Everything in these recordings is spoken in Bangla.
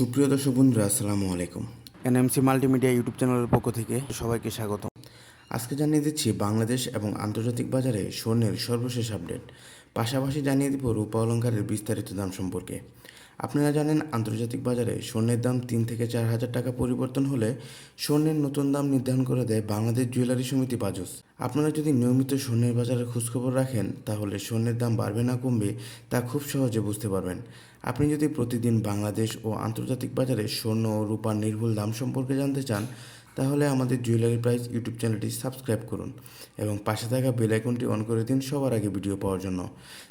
সুপ্রিয় দর্শক বন্ধুরা আসসালামু আলাইকুম। এনএমসি মাল্টিমিডিয়া ইউটিউব চ্যানেলের পক্ষ থেকে সবাইকে স্বাগত আজকে জানিয়ে দিচ্ছি বাংলাদেশ এবং আন্তর্জাতিক বাজারে স্বর্ণের সর্বশেষ আপডেট। পাশাপাশি জানিয়ে দিব রূপা অলঙ্কারের বিস্তারিত দাম সম্পর্কে। আপনারা জানেন আন্তর্জাতিক বাজারে স্বর্ণের দাম তিন থেকে চার হাজার টাকা পরিবর্তন হলে স্বর্ণের নতুন দাম নির্ধারণ করে দেয় বাংলাদেশ জুয়েলারি সমিতি বাজস আপনারা যদি নিয়মিত স্বর্ণের বাজারে খোঁজখবর রাখেন, তাহলে স্বর্ণের দাম বাড়বে না কমবে তা খুব সহজে বুঝতে পারবেন। আপনি যদি প্রতিদিন বাংলাদেশ ও আন্তর্জাতিক বাজারে স্বর্ণ ও রূপার নির্ভুল দাম সম্পর্কে জানতে চান তাহলে আমাদের জুয়েলারি প্রাইস ইউটিউব চ্যানেলটি সাবস্ক্রাইব করুন এবং পাশে থাকা বেল আইকনটি অন করে দিন সবার আগে ভিডিও পাওয়ার জন্য।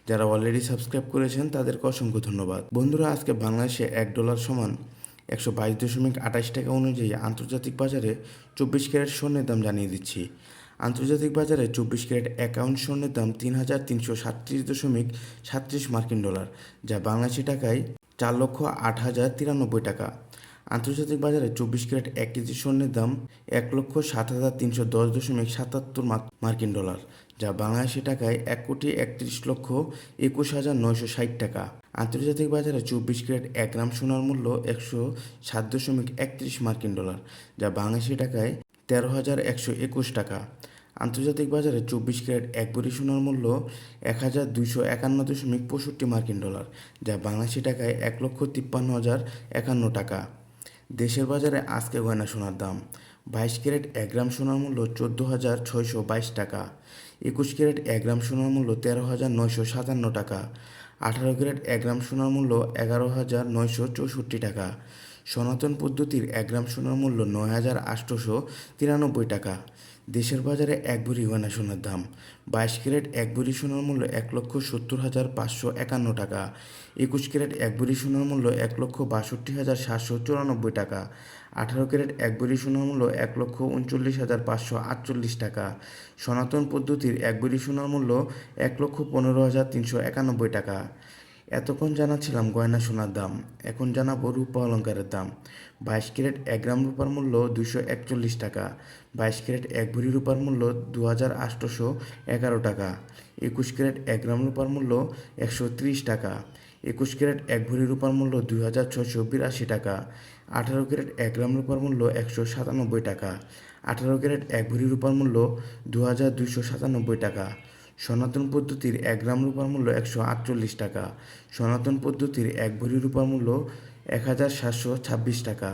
যারা অলরেডি সাবস্ক্রাইব করেছেন, তাদেরকে অসংখ্য ধন্যবাদ। বন্ধুরা, আজকে বাংলাদেশে এক ডলার সমান একশো বাইশ দশমিক আঠাশ টাকা অনুযায়ী আন্তর্জাতিক বাজারে চব্বিশ ক্যারেট স্বর্ণের দাম জানিয়ে দিচ্ছি। আন্তর্জাতিক বাজারে চব্বিশ ক্যারেট অ্যাকাউন্ট স্বর্ণের দাম তিন হাজার তিনশো সাতত্রিশ দশমিক সাতত্রিশ মার্কিন ডলার, যা বাংলাদেশি টাকায় চার লক্ষ আট হাজার তিরানব্বই টাকা। আন্তর্জাতিক বাজারে চব্বিশ ক্যারেট এক কেজি স্বর্ণের দাম এক লক্ষ সাত হাজার তিনশো দশ দশমিক সাতাত্তর মার্কিন ডলার, যা বাংলাদেশি টাকায় এক কোটি একত্রিশ লক্ষ একুশ হাজার নয়শো ষাট টাকা। আন্তর্জাতিক বাজারে চব্বিশ ক্যারেট এক গ্রাম সোনার মূল্য একশো সাত দশমিক একত্রিশ মার্কিন ডলার, যা বাংলাদেশি টাকায় তেরো হাজার একশো একুশ টাকা। আন্তর্জাতিক বাজারে চব্বিশ ক্যারেট এক ভরি সোনার মূল্য এক হাজার দুইশো একান্ন দশমিক পঁয়ষট্টি মার্কিন ডলার, যা বাংলাদেশি টাকায় এক লক্ষ তিপ্পান্ন হাজার একান্ন টাকা। দেশের বাজারে আজকে গয়না সোনার দাম। বাইশ ক্যারেট এক গ্রাম সোনার মূল্য চোদ্দ হাজার ছয়শো বাইশ টাকা। একুশ ক্যারেট এক গ্রাম সোনার মূল্য তেরো হাজার নয়শো সাতান্ন টাকা। আঠারো ক্যারেট এক গ্রাম সোনার মূল্য এগারো হাজার নয়শো চৌষট্টি টাকা। সনাতন পদ্ধতির এক গ্রাম সোনার মূল্য নয় হাজার আটশোশো তিরানব্বই টাকা। দেশের বাজারে এক ভরি গয়না সোনার দাম। বাইশ ক্যারেট এক ভরি সোনার মূল্য এক লক্ষ সত্তর হাজার পাঁচশো একান্ন টাকা। একুশ ক্যারেট এক ভরি সোনার মূল্য এক লক্ষ বাষট্টি হাজার সাতশো চুরানব্বই টাকা। আঠারো ক্যারেট এক ভরি সোনার মূল্য এক লক্ষ উনচল্লিশ হাজার পাঁচশো আটচল্লিশ টাকা। সনাতন পদ্ধতির এক ভরি সোনার মূল্য এক লক্ষ পনেরো হাজার তিনশো একানব্বই টাকা। এতক্ষণ জানাচ্ছিলাম গয়না সোনার দাম। এখন জানাব রূপা অলঙ্কারের দাম। বাইশ ক্যারেট এক গ্রাম রূপার মূল্য দুশো একচল্লিশ টাকা। বাইশ ক্যারেট এক ভরি রূপার মূল্য দু হাজার আটশোশো এগারো টাকা। একুশ ক্যারেট এক গ্রাম রূপার মূল্য একশো ত্রিশ টাকা। একুশ ক্যারেট এক ভরি রূপার মূল্য দুই হাজার ছয়শো বিরাশি টাকা। আঠারো ক্যারেট এক গ্রাম রূপার মূল্য একশো সাতানব্বই টাকা। আঠারো ক্যারেট এক ভরি রূপার মূল্য দু হাজার দুইশো সাতানব্বই টাকা। সনাতন পদ্ধতির এক গ্রাম রূপার মূল্য একশো আটচল্লিশ টাকা। সনাতন পদ্ধতির এক ভরি রূপার মূল্য এক হাজার সাতশো ছাব্বিশ টাকা।